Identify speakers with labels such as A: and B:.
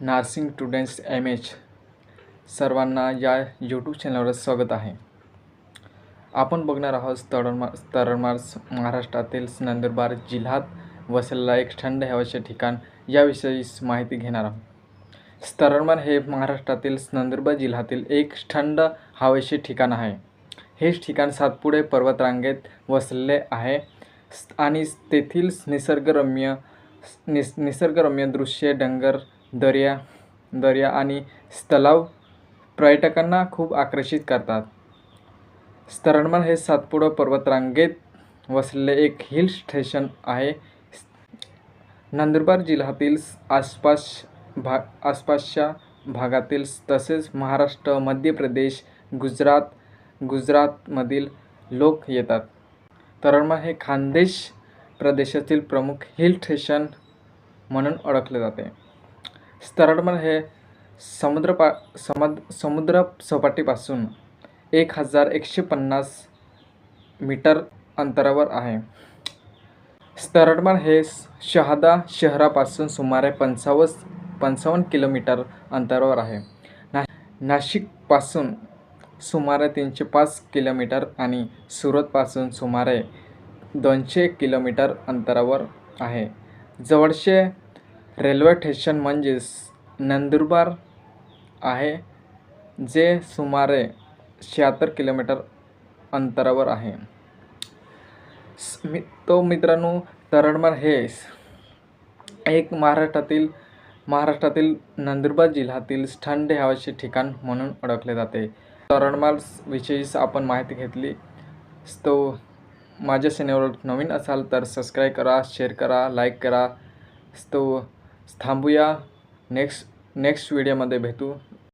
A: Nursing students M H सर्वांना या YouTube चॅनलवर स्वागत आहे. आपण बघणार आहोत तळणमाळ तरणमाळ महाराष्ट्रातील नंदुरबार जिल्ह्यात वसलेला एक थंड हवेचे ठिकाण याविषयी माहिती घेणार आहोत. स्तरणमार हे महाराष्ट्रातील नंदुरबार जिल्ह्यातील एक थंड हवेचे ठिकाण आहे. हे ठिकाण सातपुडे पर्वतरांगेत वसलेले आहे आणि तेथील निसर्गरम्य निस निसर्गरम्य दृश्ये डंगर दर्या दर्या आणि तलाव पर्यटकांना खूप आकर्षित करतात. स्तरणमल हे सातपुडा पर्वतरांगेत वसलेले एक हिल स्टेशन आहे. नंदुरबार जिल्ह्यातील आसपास भा आसपासच्या भागातील तसेच महाराष्ट्र मध्य प्रदेश गुजरात गुजरातमधील लोक येतात. तरणमाळ हे खानदेश प्रदेशातील प्रमुख हिल स्टेशन म्हणून ओळखले जाते. स्तरणमाळ हे समुद्रपा समद समुद्र सपाटीपासून एक हजार एकशे पन्नास मीटर अंतरावर आहे. स्तरणमाळ हे शहादा शहरापासून सुमारे पंचावन्न पंचावन्न किलोमीटर अंतरावर आहे. ना नाशिकपासून सुमारे तीनशे पाच किलोमीटर आणि सुरतपासून सुमारे दोनशे किलोमीटर अंतरावर आहे. जवळचे रेल्वे ठेशन म्हणजेच नंदुरबार आहे जे सुमारे शहात्तर किलोमीटर अंतरावर आहे. स- तो मित्रांनो तरणमाळ हे एक महाराष्ट्रातील महाराष्ट्रातील नंदुरबार जिल्ह्यातील थंड हवेचे ठिकाण म्हणून ओळखले जाते. तरणमाळ विषयीच आपण माहिती घेतली. तो माझ्या चॅनलवर नवीन असाल तर सबस्क्राईब करा शेअर करा लाईक करा. तो थांबूया. नेक्स्ट नेक्स्ट व्हिडिओमध्ये भेटू.